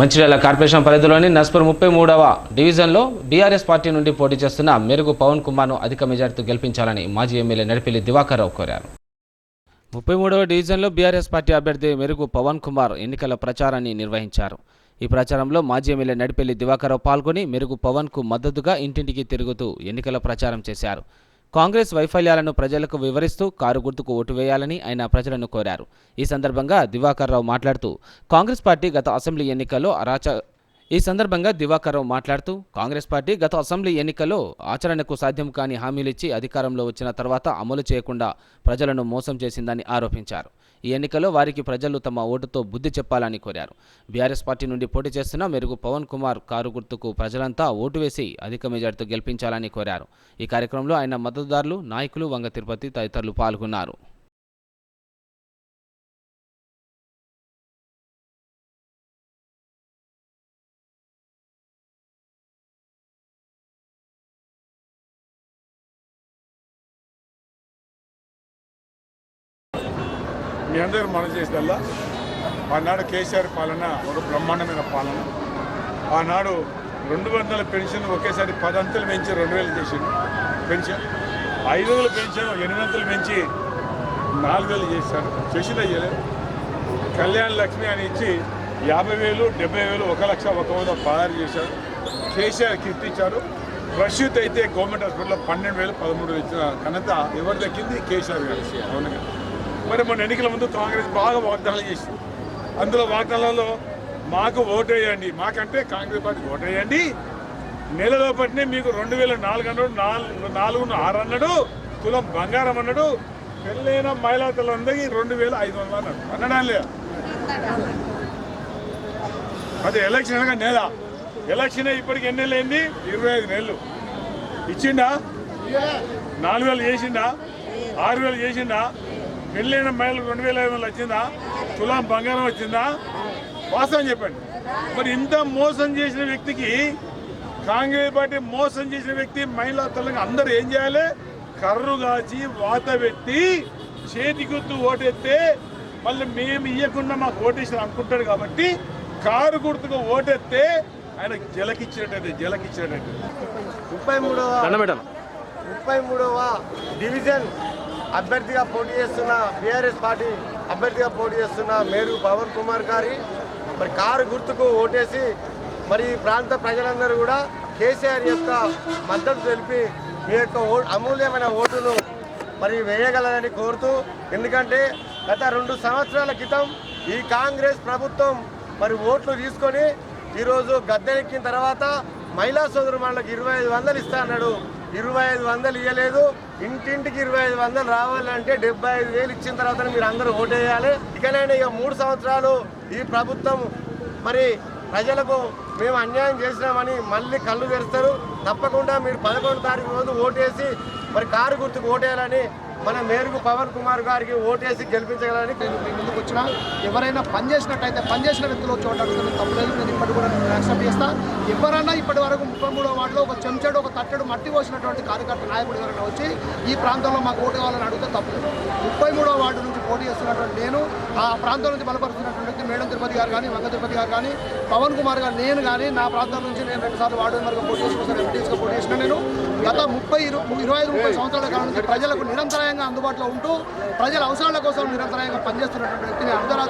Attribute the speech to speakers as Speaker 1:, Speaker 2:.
Speaker 1: Mancherial corporation పరిధిలోని నస్పర్ ముప్పై మూడవ డివిజన్లో బీఆర్ఎస్ పార్టీ నుండి పోటీ చేస్తున్న మెరుగు పవన్ కుమార్ను అధిక మెజార్టీతో గెలిపించాలని మాజీ ఎమ్మెల్యే నడిపెల్లి దివాకర్ రావు కోరారు. ముప్పై మూడవ డివిజన్లో బీఆర్ఎస్ పార్టీ అభ్యర్థి మెరుగు పవన్ కుమార్ ఎన్నికల ప్రచారాన్ని నిర్వహించారు. ఈ ప్రచారంలో మాజీ ఎమ్మెల్యే నడిపెల్లి దివాకర్రావు పాల్గొని మెరుగు పవన్కు మద్దతుగా ఇంటింటికి తిరుగుతూ ఎన్నికల ప్రచారం చేశారు. కాంగ్రెస్ వైఫల్యాలను ప్రజలకు వివరిస్తూ కారు గుర్తుకు ఓటు వేయాలని ఆయన ప్రజలను కోరారు. ఈ సందర్భంగా దివాకర్ రావు మాట్లాడుతూ కాంగ్రెస్ పార్టీ గత అసెంబ్లీ ఎన్నికల్లో అరాచ ఈ సందర్భంగా దివాకర్ రావు మాట్లాడుతూ కాంగ్రెస్ పార్టీ గత అసెంబ్లీ ఎన్నికల్లో ఆచరణకు సాధ్యం కాని హామీలిచ్చి అధికారంలో వచ్చిన తర్వాత అమలు చేయకుండా ప్రజలను మోసం చేసిందని ఆరోపించారు. ఈ ఎన్నికల్లో వారికి ప్రజలు తమ ఓటుతో బుద్ధి చెప్పాలని కోరారు. బీఆర్ఎస్ పార్టీ నుండి పోటీ చేస్తున్న మెరుగు పవన్ కుమార్ కారు గుర్తుకు ప్రజలంతా ఓటు వేసి అధిక మెజార్టీతో గెలిపించాలని కోరారు. ఈ కార్యక్రమంలో ఆయన మద్దతుదారులు నాయకులు వంగ తిరుపతి తదితరులు పాల్గొన్నారు.
Speaker 2: మీ అందరూ మనం చేసేదల్లా? ఆనాడు కేసీఆర్ పాలన ఒక బ్రహ్మాండమైన పాలన. ఆనాడు రెండు వందల పెన్షన్ ఒకేసారి పదంతలు పెంచి రెండు వేలు చేసింది పెన్షన్ ఐదు వందల పెన్షన్ ఎనిమిది వందలు పెంచి నాలుగు వేలు చేశారు. చేసిందా చేయలేదు కళ్యాణ లక్ష్మి అని ఇచ్చి యాభై వేలు డెబ్బై వేలు ఒక లక్ష ఒక వంద పదహారు చేశారు. కేసీఆర్ కీర్తించారు. ప్రస్తుత అయితే గవర్నమెంట్ హాస్పిటల్లో పన్నెండు వేలు పదమూడు వేలు ఇచ్చిన ఘనత ఎవరు దక్కింది కేసీఆర్ గారు అవును? కదా. మరి మొన్న ఎన్నికల ముందు కాంగ్రెస్ బాగా వాగ్దానాలు చేసింది. అందులో వాగ్దానాలలో మాకు ఓటేయండి మాకంటే కాంగ్రెస్ పార్టీకి ఓటేయండి. నెలలో పట్టినే మీకు రెండు వేల నాలుగు అన్నాడు నాలుగు నాలుగు ఆరు అన్నాడు కులం బంగారం అన్నాడు పెళ్ళైన మహిళా రెండు వేల ఐదు వందలు అన్నాడు. అన్నాడా లేదా? అది ఎలక్షన్ అనగా నెల. ఎలక్షన్ ఇప్పటికి ఎన్ని నెలలు అయింది? ఇరవై ఐదు నెలలు. ఇచ్చిండా? నాలుగు వేలు చేసిండా? ఆరు వేలు చేసిండా? పెళ్ళైన మహిళలకు రెండు వేల ఐదు వందలు వచ్చిందా? తులాం బంగారం వచ్చిందా? వాస్తవం చెప్పండి. మరి ఇంత మోసం చేసిన వ్యక్తికి కాంగ్రెస్ పార్టీ మోసం చేసిన వ్యక్తి మహిళా తల్లికి అందరూ ఏం చేయాలి? కర్రు కాచి వాత పెట్టి చేతి గుర్తు ఓటెత్తే మళ్ళీ మేము ఇవ్వకుండా మాకు ఓటేసిన అనుకుంటాడు కాబట్టి కారు గుర్తుకు ఓటెత్తే ఆయన జలకిచ్చినట్టయితే జలకిచ్చినట్టయితే.
Speaker 3: ముప్పై మూడవ ముప్పై మూడవ డివిజన్ అభ్యర్థిగా పోటీ చేస్తున్న బీఆర్ఎస్ పార్టీ అభ్యర్థిగా పోటీ చేస్తున్న మేరు పవన్ కుమార్ గారి మరి కారు గుర్తుకు ఓటేసి మరి ఈ ప్రాంత ప్రజలందరూ కూడా కేసీఆర్ యొక్క మద్దతు తెలిపి మీ యొక్క ఓ అమూల్యమైన ఓటును మరి వేయగలరని కోరుతూ ఎందుకంటే గత రెండు సంవత్సరాల క్రితం ఈ కాంగ్రెస్ ప్రభుత్వం మరి ఓట్లు తీసుకొని ఈరోజు గద్దెనెక్కిన తర్వాత మహిళా సోదరు వాళ్ళకి ఇరవై ఐదు వందలు ఇస్తా అన్నాడు ఇరవై ఐదు వందలు ఇవ్వలేదు ఇంటింటికి ఇరవై ఐదు వందలు రావాలంటే డెబ్బై ఐదు వేలు ఇచ్చిన తర్వాత మీరు అందరూ ఓటేయాలి. ఇకనైనా ఇక మూడు సంవత్సరాలు ఈ ప్రభుత్వం మరి ప్రజలకు మేము అన్యాయం చేసినామని మళ్ళీ కళ్ళు తెరుస్తారు. తప్పకుండా మీరు పదకొండు తారీఖు రోజు ఓటేసి మరి కారు గుర్తుకు ఓటేయాలని మన మేరకు పవన్ కుమార్ గారికి ఓటేసి గెలిపించగలని
Speaker 4: నేను మీ ముందుకు వచ్చిన. ఎవరైనా పనిచేసినట్టయితే పనిచేసిన వ్యక్తులు వచ్చి ఓటాడుతుంది తప్పలేదు నేను ఇప్పటి కూడా నేను యాక్సెప్ట్ చేస్తా. ఎవరైనా ఇప్పటి వరకు ముప్పై మూడో వార్డులో ఒక చెంచాడు ఒక తట్టడు మట్టి పోసినటువంటి కార్యకర్త నాయకుడు ఎవరైనా వచ్చి ఈ ప్రాంతంలో మాకు ఓటు కావాలని అడిగితే తప్పలేదు ముప్పై మూడో వార్డు నుంచి పోటీ చేస్తున్నటువంటి నేను ఆ ప్రాంతం నుంచి బలపరుస్తున్నటువంటి వ్యక్తి మేడం తిరుపతి గారు కానీ వంగ తిరుపతి గారు కానీ పవన్ కుమార్ గారు నేను కానీ నా ప్రాంతం నుంచి నేను రెండుసార్లు వార్డు మెంబర్గా పోటీ చేసుకుని ఎంపీటీస్గా పోటీ చేసిన నేను. గత ఇరవై ఐదు ముప్పై సంవత్సరాల కాలం నుంచి ప్రజలకు నిరంతరాయంగా అందుబాటులో ఉంటూ ప్రజల అవసరాల కోసం నిరంతరాయంగా పనిచేస్తున్నటువంటి వ్యక్తిని అర్ధరాత్రి